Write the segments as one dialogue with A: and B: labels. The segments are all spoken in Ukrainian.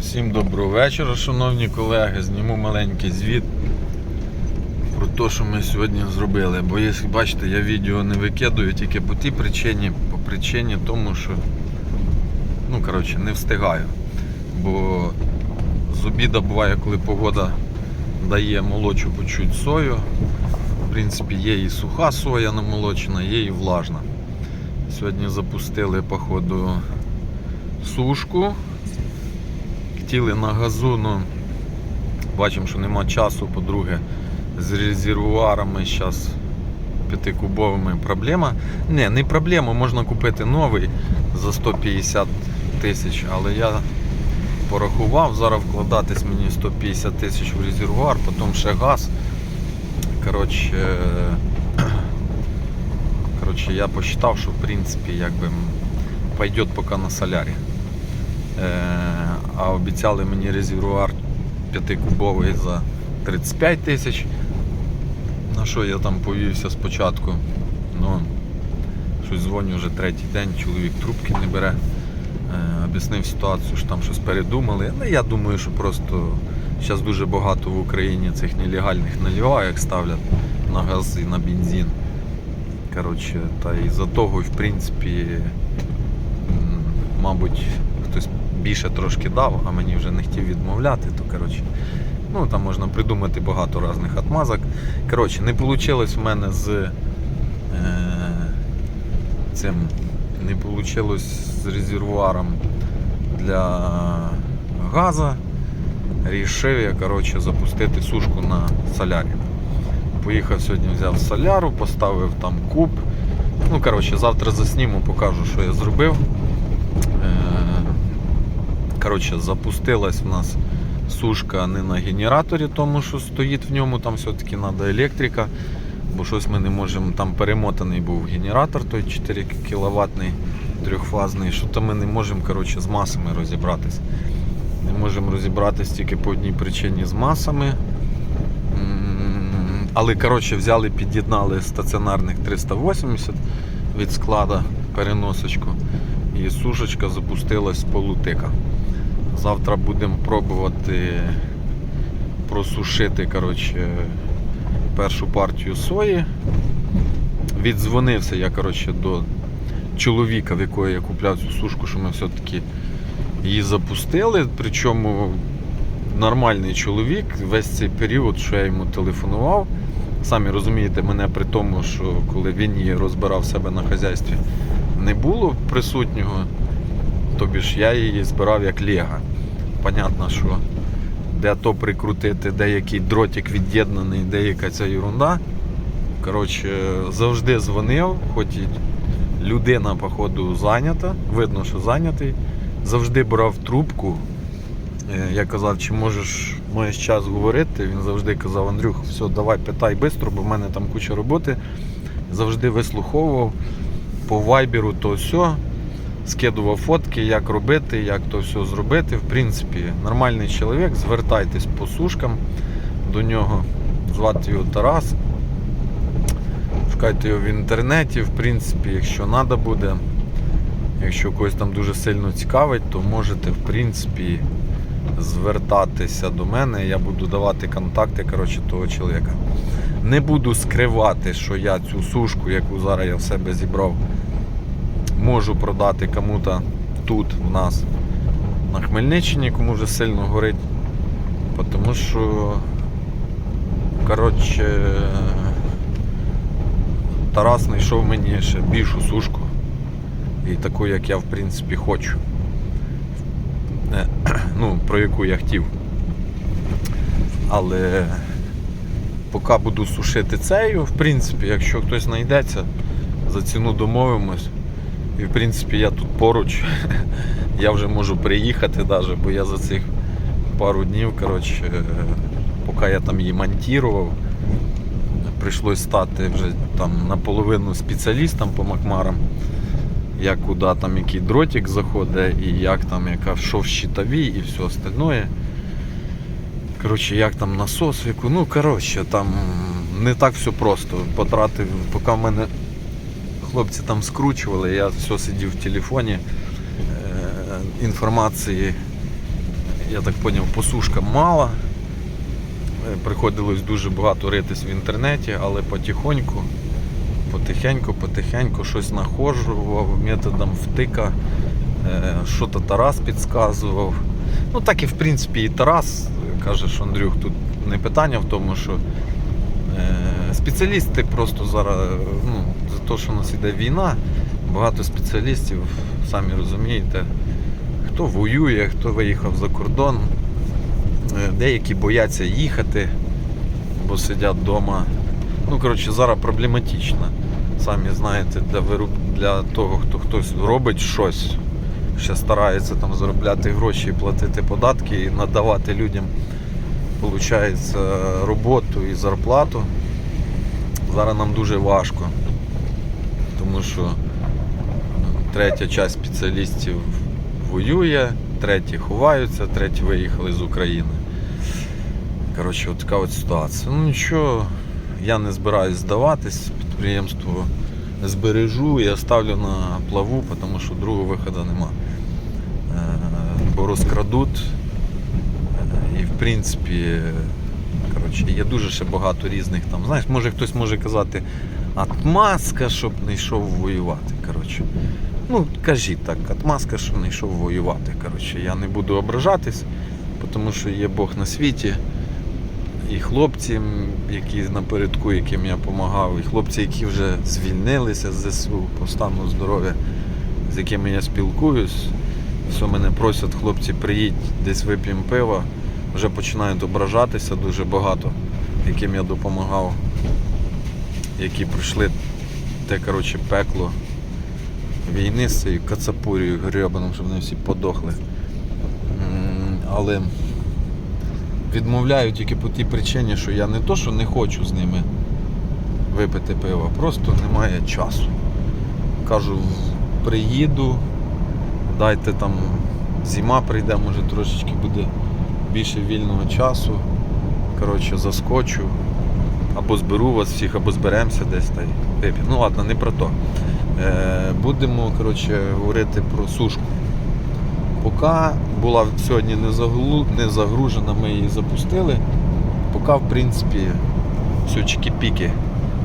A: Всім доброго вечора, шановні колеги. Зніму маленький звіт про те, що ми сьогодні зробили. Бо якщо бачите, я відео не викидаю тільки по тій причині, по причині тому, що ну коротше не встигаю. Бо з обіда буває, коли погода дає молочу почуть сою. В принципі, є і суха соя намолочена, є і влажна. Сьогодні запустили, походу, сушку. Хотіли на газу, ну бачимо, що нема часу. По-друге, з резервуарами зараз п'ятикубовими проблема. Не, не проблема, можна купити новий за 150 тисяч, але я порахував, зараз вкладатись мені 150 тисяч в резервуар, потім ще газ. Коротше, коротше, я посчитав, що в принципі якби пойдет поки на солярі. Е, а обіцяли мені резервуар 5-кубовий за 35 тисяч. На що я там повівся спочатку? Ну, щось дзвоню вже третій день, чоловік трубки не бере. Е, об'яснив ситуацію, що там щось передумали. Ну, я думаю, що просто зараз дуже багато в Україні цих нелегальних наливаєк ставлять на газ і на бензин. Коротше, та і за того, в принципі, мабуть, хтось більше трошки дав, а мені вже не хотів відмовляти, то коротше. Ну, там можна придумати багато різних отмазок. Коротше, не вийшло в мене з е, цим, не вийшло з резервуаром для газу. Рішив я коротше, запустити сушку на солярі. Поїхав сьогодні, взяв соляру, поставив там куб. Ну, коротше, завтра засніму, покажу, що я зробив. Коротше, запустилась в нас сушка не на генераторі, тому що стоїть в ньому, там все-таки треба електрика. Бо щось ми не можемо, там перемотаний був генератор, той 4 кВт трьохфазний, що то ми не можемо коротше, з масами розібратись. Не можемо розібратись тільки по одній причині з масами. Але коротше, взяли, під'єднали стаціонарних 380 від склада переносочку. І сушечка запустилась з полутика. Завтра будемо пробувати просушити коротше, першу партію сої. Віддзвонився я коротше, до чоловіка, в якої я купляв цю сушку, що ми все-таки її запустили. Причому нормальний чоловік весь цей період, що я йому телефонував. Самі розумієте, мене при тому, що коли він її розбирав себе на хазяйстві, не було присутнього. Тобі ж я її збирав як лего. Понятно, що де то прикрутити, де який дротик від'єднаний, де яка ця ерунда. Коротше, завжди дзвонив, хоч і людина, походу, зайнята, видно, що зайнятий. Завжди брав трубку. Е, Я казав, чи можеш маєш час говорити. Він завжди казав, Андрюх, все, давай питай швидко, бо в мене там куча роботи. Завжди вислуховував по вайберу то все, скидував фотки, як робити, як то все зробити. В принципі, нормальний чоловік, звертайтесь по сушкам до нього. Звати його Тарас. Шукайте його в інтернеті. В принципі, якщо треба буде, якщо когось там дуже сильно цікавить, то можете в принципі звертатися до мене. Я буду давати контакти коротше, того чоловіка. Не буду скривати, що я цю сушку, яку зараз я в себе зібрав, можу продати кому-то тут в нас на Хмельниччині, кому вже сильно горить. Тому що, коротше, Тарас знайшов мені ще більшу сушку. І таку, як я в принципі хочу. Е, Ну, про яку я хотів. Але поки буду сушити цею, в принципі, якщо хтось знайдеться, за ціну домовимось. І в принципі я тут поруч. Я вже можу приїхати, навіть, бо я за цих пару днів, коротше, е, поки я там її монтував, прийшлось стати вже там наполовину спеціалістом по макмарам. Як куди там який дротик заходить, і як там яка що в щитовій і все остальное. Коротше, як там насос, яку. Ну, коротше, там не так все просто. Потратив, поки в мене хлопці там скручували, я все сидів в телефоні. Е, інформації я так зрозумів, посушка мала. Е, Приходилось дуже багато ритись в інтернеті, але потихоньку, потихеньку, потихеньку щось знаходжував методом втика. Е, Що то Тарас підказував. Ну так і в принципі і Тарас каже, що Андрюх, тут не питання в тому, що спеціалісти просто зараз, ну, за те, що у нас іде війна, багато спеціалістів, самі розумієте, хто воює, хто виїхав за кордон. Е, Деякі бояться їхати, бо сидять вдома. Ну, коротше, зараз проблематично. Самі знаєте, для, вируб... для того, хто хтось робить щось, ще старається там заробляти гроші, платити податки і надавати людям, виходить, роботу і зарплату. Зараз нам дуже важко. Тому що третя часть спеціалістів воює, треті ховаються, треті виїхали з України. Коротше, от така от ситуація. Ну нічого, я не збираюсь здаватись, підприємство збережу і оставлю на плаву, тому що другого виходу нема. Е, Бо розкрадуть. Принципі, коротше, є дуже ще багато різних там. Знаєш, може хтось може казати, отмазка, щоб не йшов воювати. Коротше. Ну, кажіть так, отмазка, що не йшов воювати. Коротше, я не буду ображатись, тому що є Бог на світі. І хлопці, які напередку, яким я допомагав, і хлопці, які вже звільнилися з ЗСУ по стану здоров'я, з якими я спілкуюсь, все мене просять, хлопці, приїдь, десь вип'ємо пива. Вже починають ображатися дуже багато, яким я допомагав, які пройшли те коротше, пекло війни з цією кацапурією гребаном, щоб вони всі подохли. Але відмовляю тільки по тій причині, що я не то, що не хочу з ними випити пиво, просто немає часу. Кажу, приїду, дайте там зима прийде, може трошечки буде більше вільного часу. Коротше, заскочу. Або зберу вас всіх, або зберемося десь та й вип'ємо. Ну ладно, не про то. Е, будемо коротше, говорити про сушку. Поки була сьогодні не, загружена, ми її запустили. Поки, в принципі, все чики-піки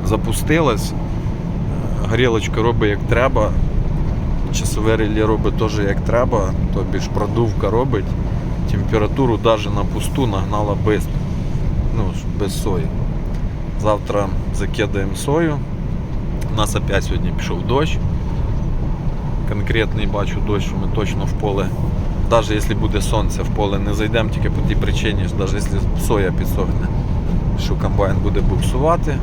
A: запустилась. Е, Горілочка робить як треба. Часове реле робить теж як треба, тобі ж продувка робить. Температуру навіть на пусту нагнала без, ну, без сої. Завтра закидаємо сою. У нас опять сьогодні пішов дощ. Конкретний бачу дощ, що ми точно в поле, навіть якщо буде сонце, в поле не зайдемо тільки по тій причині, що навіть якщо соя підсохне, що комбайн буде буксувати.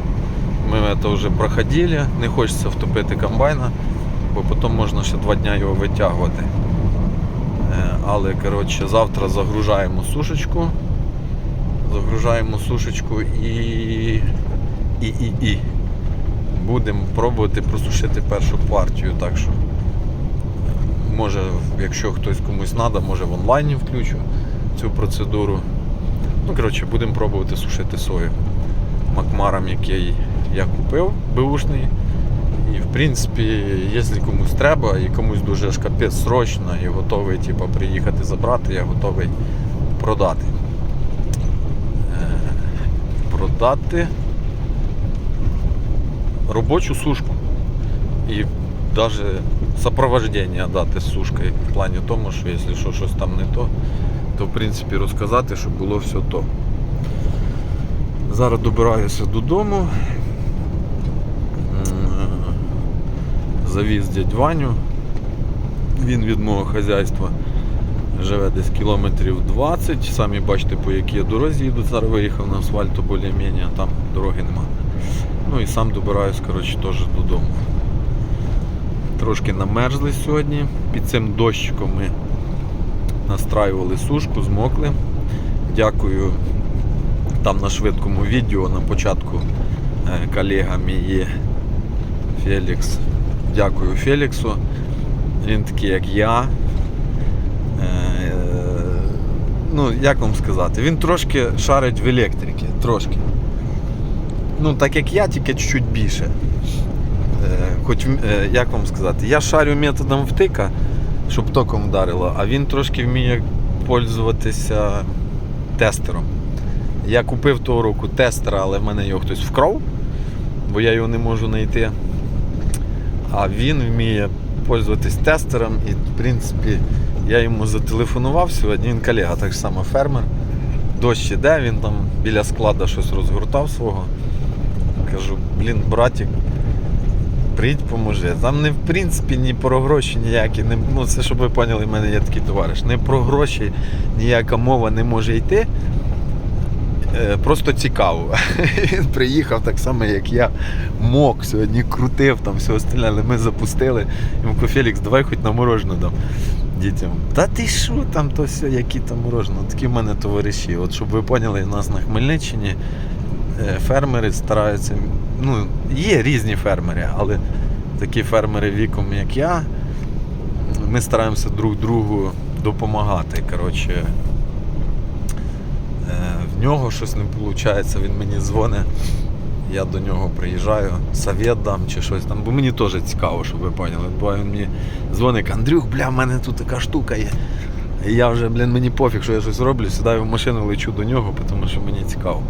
A: Ми це вже проходили, не хочеться втопити комбайна, бо потім можна ще два дні його витягувати. Е, Але коротше, завтра загружаємо сушечку. Загружаємо сушечку і. і, і, і. Будемо пробувати просушити першу партію. Так що, може, якщо хтось комусь треба, може в онлайні включу цю процедуру. Ну, коротше, будемо пробувати сушити сою макмаром, який я купив, беушний. І в принципі, якщо комусь треба і комусь дуже капець срочно і готовий типу, приїхати забрати, я готовий продати. Е, Продати робочу сушку. І навіть сопровождення дати з сушкою в плані тому, що якщо що, щось там не то, то в принципі розказати, щоб було все то. Зараз добираюся додому. Завіз дядь Ваню. Він від мого хазяйства живе десь кілометрів 20. Самі бачите, по якій я дорозі їду. Зараз виїхав на асфальт, то більш-менш, а там дороги нема. Ну і сам добираюсь, коротше, теж додому. Трошки намерзли сьогодні. Під цим дощиком ми настраювали сушку, змокли. Дякую там на швидкому відео на початку е, колега мій є Фелікс. Дякую Феліксу. Він такий, як я. Е, Ну, як вам сказати, він трошки шарить в електрики. Трошки. Ну, так як я, тільки чуть-чуть більше. Е, Хоч, е, як вам сказати, я шарю методом втика, щоб током вдарило, а він трошки вміє пользуватися тестером. Я купив того року тестера, але в мене його хтось вкрав, бо я його не можу знайти. А він вміє пользуватись тестером і, в принципі, я йому зателефонував сьогодні. Він колега, так само фермер. Дощ іде, він там біля складу щось розгортав свого. Кажу, блін, братик, приїдь поможи. Там не в принципі ні про гроші ніякі. Не, ну це щоб ви поняли, в мене є такий товариш. Не про гроші ніяка мова не може йти. Е, Просто цікаво. Він приїхав так само, як я мок сьогодні крутив, там все остальне, але ми запустили. Йому Фелікс, давай хоч на морожену дам дітям. Та ти що там, то все, які там морожено. Такі в мене товариші. От щоб ви поняли, у нас на Хмельниччині е, фермери стараються. Ну, є різні фермери, але такі фермери віком, як я, ми стараємося друг другу допомагати. Коротше, нього щось не виходить, він мені дзвонить. Я до нього приїжджаю, совет дам чи щось там, бо мені теж цікаво, щоб ви поняли. Бо він мені дзвонить, Андрюх, бля, в мене тут така штука є. І я вже, блін, мені пофіг, що я щось роблю, сідаю в машину, лечу до нього, тому що мені цікаво.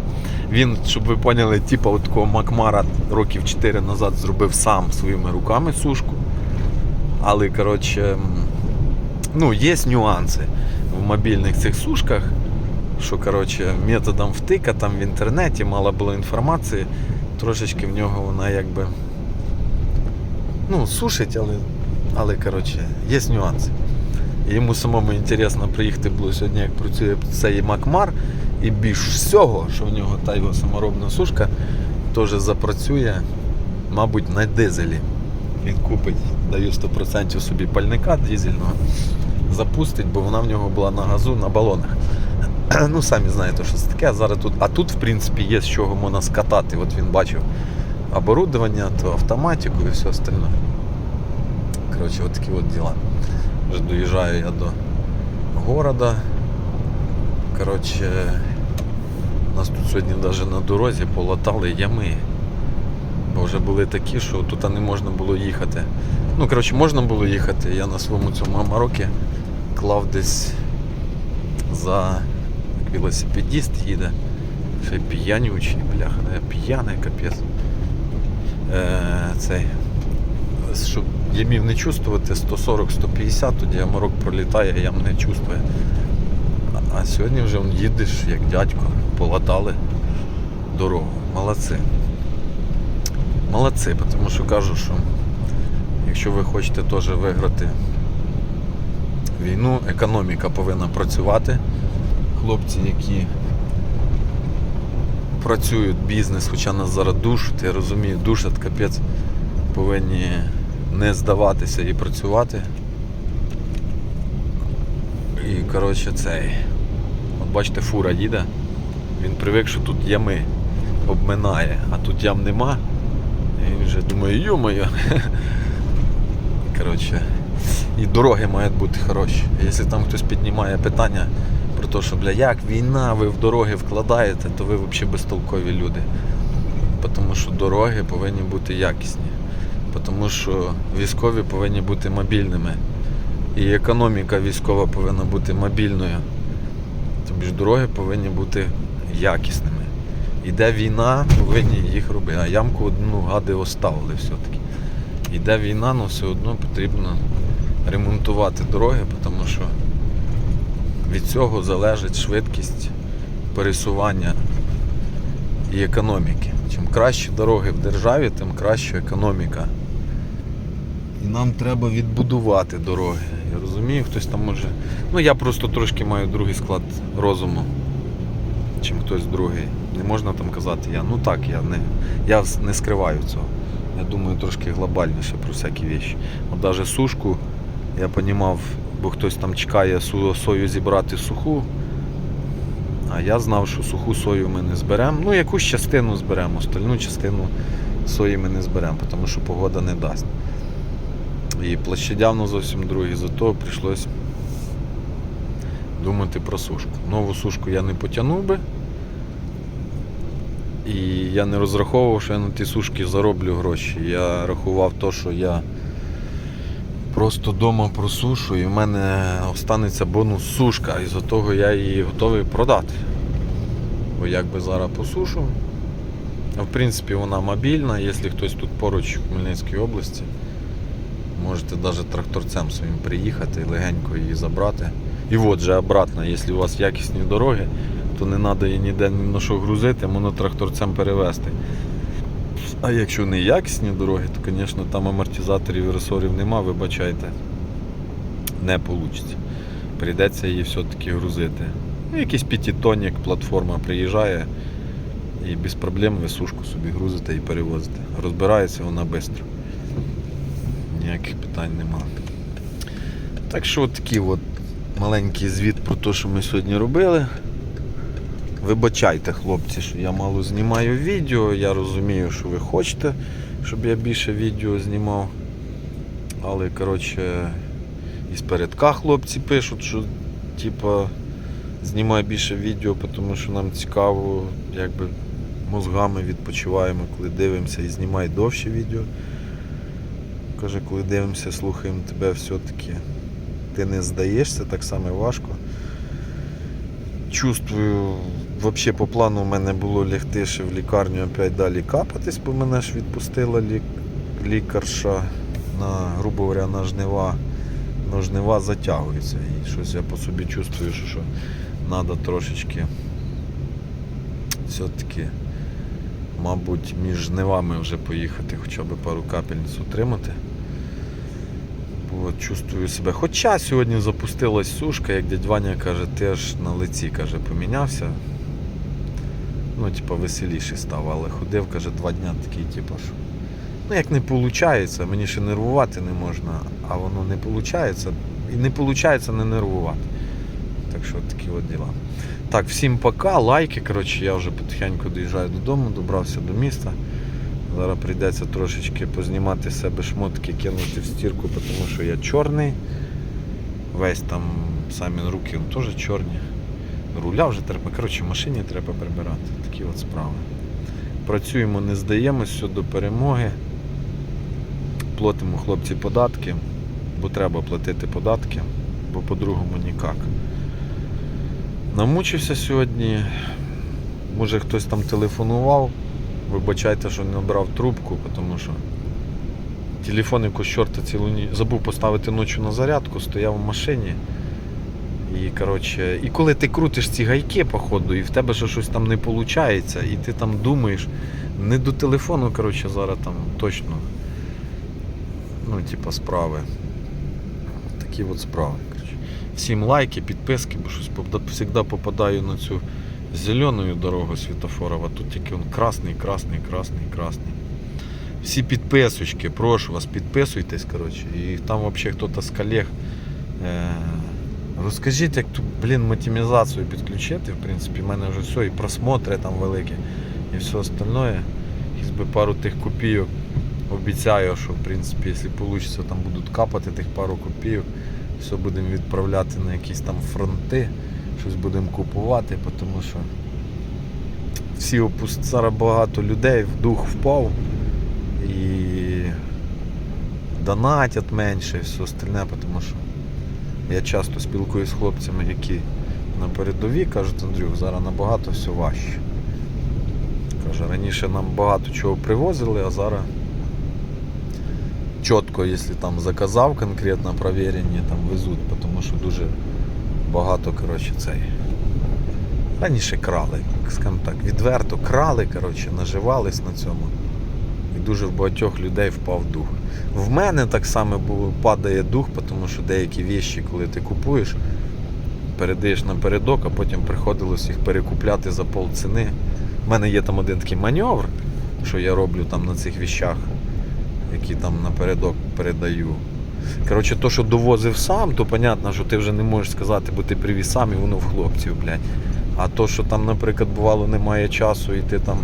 A: Він, щоб ви поняли, типа от такого Макмара років 4 назад зробив сам своїми руками сушку. Але, коротше, ну, є нюанси в мобільних цих сушках, що, коротше, методом втика там в інтернеті мало було інформації, трошечки в нього вона якби. Ну, сушить, але, але коротше, є нюанси. Йому самому інтересно приїхати було сьогодні, як працює цей Макмар. І більш всього, що в нього та його саморобна сушка теж запрацює, мабуть, на дизелі. Він купить, даю 100% собі пальника дизельного, запустить, бо вона в нього була на газу, на балонах. Ну, самі знаєте, що це таке. А Зараз тут, а тут, в принципі, є з чого можна скатати. От він бачив оборудовання, то автоматику і все остальне. Коротше, от такі от діла. Вже доїжджаю я до города. Коротше, нас тут сьогодні навіть на дорозі полатали ями. Бо вже були такі, що тут не можна було їхати. Ну, коротше, можна було їхати. Я на своєму цьому Амарокі клав десь за як велосипедіст їде. Ще п'янючий, бляха, я п'яний капець. Е, цей. Щоб ямів не чувствувати 140-150, тоді Амарок пролітає, ям не чувствує. А- сьогодні вже їдеш як дядько, полатали дорогу. Молодці. Молодці, тому що кажу, що якщо ви хочете теж виграти війну, економіка повинна працювати. Хлопці, які працюють бізнес, хоча нас зараз душать, я розумію, душать капець, повинні не здаватися і працювати. І коротше цей. От бачите, фура їде. Він привик, що тут ями обминає, а тут ям нема. І він вже думає, йо-моє. Коротше. І дороги мають бути хороші. Якщо там хтось піднімає питання те, що бля, як війна, ви в дороги вкладаєте, то ви взагалі безтолкові люди. Тому що дороги повинні бути якісні. Тому що військові повинні бути мобільними. І економіка військова повинна бути мобільною. Тобі ж дороги повинні бути якісними. Іде війна, повинні їх робити. А ямку одну гади оставили все-таки. Іде війна, але все одно потрібно ремонтувати дороги, тому що від цього залежить швидкість пересування і економіки. Чим кращі дороги в державі, тим краща економіка. І нам треба відбудувати дороги. Я розумію, хтось там може. Ну я просто трошки маю другий склад розуму, чим хтось другий. Не можна там казати я. Ну так, я не, я не скриваю цього. Я думаю трошки глобальніше про всякі речі. От навіть сушку я понімав, бо хтось там чекає сою зібрати суху. А я знав, що суху сою ми не зберемо. Ну, якусь частину зберемо, остальну частину сої ми не зберемо, тому що погода не дасть. І площадявно зовсім другі, зато прийшлось думати про сушку. Нову сушку я не потягнув би. І я не розраховував, що я на ті сушки зароблю гроші. Я рахував то, що я просто вдома просушу і в мене останеться бонус сушка. І за того я її готовий продати. Бо якби зараз посушу. В принципі, вона мобільна, якщо хтось тут поруч в Хмельницькій області, можете навіть тракторцем своїм приїхати і легенько її забрати. І от же обратно, якщо у вас якісні дороги, то не треба її ніде ні на що грузити, можна тракторцем перевезти. А якщо не якісні дороги, то, звісно, там амортизаторів і ресорів нема, вибачайте, не вийде. Прийдеться її все-таки грузити. Ну, Якийсь п'ятитонник, платформа приїжджає і без проблем ви сушку собі грузите і перевозите. Розбирається вона швидко. Ніяких питань нема. Так що такий от маленький звіт про те, що ми сьогодні робили. Вибачайте, хлопці, що я мало знімаю відео. Я розумію, що ви хочете, щоб я більше відео знімав. Але, коротше, із передка хлопці пишуть, що типа знімай більше відео, тому що нам цікаво, якби мозгами відпочиваємо, коли дивимося і знімай довше відео. Каже, коли дивимося, слухаємо тебе все-таки. Ти не здаєшся, так само важко. Чувствую, взагалі по плану у мене було лягти ще в лікарню опять далі капатись, бо мене ж відпустила лік... лікарша на, грубо говоря, на жнива. Но жнива затягуються. І щось я по собі чувствую, що, треба трошечки все-таки, мабуть, між жнивами вже поїхати, хоча б пару капельниць отримати. Бо чувствую себе. Хоча сьогодні запустилась сушка, як дядь Ваня каже, теж на лиці каже, помінявся. Ну, типа, веселіший став, але ходив, каже, два дня такий, типу, що. Ну, як не виходить, мені ще нервувати не можна, а воно не виходить. І не виходить не нервувати. Так що такі от діла. Так, всім пока, лайки. Коротше, я вже потихеньку доїжджаю додому, добрався до міста. Зараз прийдеться трошечки познімати себе шмотки, кинути в стірку, тому що я чорний. Весь там самі руки теж чорні. Руля вже треба. Коротше, машині треба прибирати. Такі от справи. Працюємо, не здаємося до перемоги. Платимо хлопці податки, бо треба платити податки, бо по-другому ніяк. Намучився сьогодні. Може хтось там телефонував. Вибачайте, що не брав трубку, тому що телефон якось чорта цілу ніч забув поставити ночі на зарядку, стояв в машині. І, коротше, і коли ти крутиш ці гайки, походу, і в тебе ще щось там не виходить, і ти там думаєш, не до телефону, коротше, зараз там точно. Ну, типа, справи. Такі от справи. Коротше. Всім лайки, підписки, бо щось завжди попадаю на цю зеленою дорогу світофорова. Тут тільки он красний, красний, красний, красний. Всі підписочки, прошу вас, підписуйтесь, коротше. І там взагалі хтось з колег. Е- Розкажіть, як тут, блін, матемізацію підключити. В принципі, в мене вже все, і просмотри там великі, і все остальное. Якісь би пару тих копійок. Обіцяю, що в принципі, якщо вийде, там будуть капати тих пару копійок. Все будемо відправляти на якісь там фронти, щось будемо купувати, тому що всі опуст... зараз багато людей, в дух впав і донатять менше і все остальне, тому що я часто спілкуюся з хлопцями, які на передовій кажуть, Андрюх, зараз набагато все важче. Каже, раніше нам багато чого привозили, а зараз чітко, якщо там заказав конкретно провірені, там везуть, тому що дуже багато коротше, цей. Раніше крали, скажімо так, відверто крали, коротше, наживались на цьому. І дуже в багатьох людей впав дух. В мене так само було, падає дух, тому що деякі віші, коли ти купуєш, передаєш напередок, а потім приходилось їх перекупляти за полціни. У мене є там один такий маневр, що я роблю там на цих віщах, які там напередок передаю. Коротше, то, що довозив сам, то понятно, що ти вже не можеш сказати, бо ти привіз сам і воно в хлопців, блядь. А то, що там, наприклад, бувало, немає часу, і ти там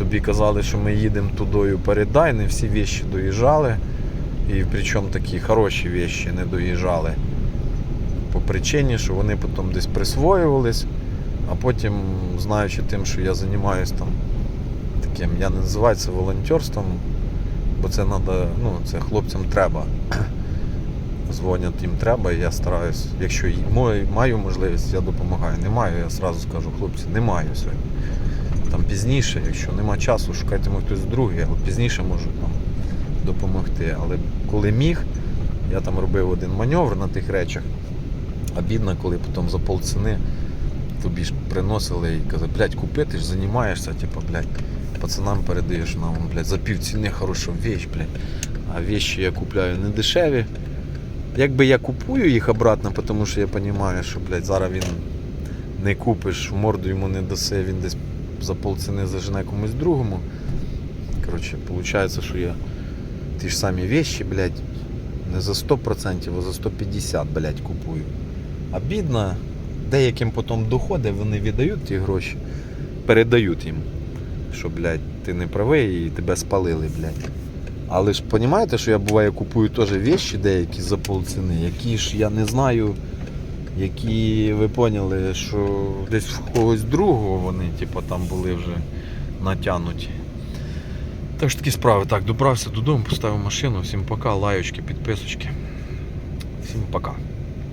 A: тобі казали, що ми їдемо тудою, передай, не всі віші доїжджали. І причому такі хороші віші не доїжджали. По причині, що вони потім десь присвоювались, а потім, знаючи тим, що я займаюся там таким, я не називаю це волонтерством, бо це треба, ну, це хлопцям треба. дзвонять, їм треба, і я стараюсь, якщо маю- можливість, я допомагаю. Не маю, я одразу скажу, хлопці, не маю сьогодні. Там пізніше, якщо нема часу, шукайте хтось другий, або пізніше можу там допомогти. Але коли міг, я там робив один маневр на тих речах. А бідно, коли потім за полціни тобі ж приносили і казали, блядь, купи, ти ж займаєшся, типу, блядь, пацанам передаєш нам, блядь, за пів ціни хорошу вещь, блядь. А вещи я купляю не дешеві. Якби я купую їх обратно, тому що я розумію, що, блядь, зараз він не купиш, морду йому не даси, він десь за полціни зажене комусь другому. Коротше, виходить, що я ті ж самі вещи, блядь, не за 100%, а за 150, блядь, купую. А бідно, деяким потім доходить, вони віддають ті гроші, передають їм, що, блядь, ти не правий і тебе спалили, блядь. Але ж розумієте, що я буває купую теж вещі деякі за полціни, які ж я не знаю, які ви поняли, що десь в когось другого вони, типу, там були вже натягнуті. Так що такі справи. Так, добрався додому, поставив машину. Всім пока, лайочки, підписочки. Всім пока.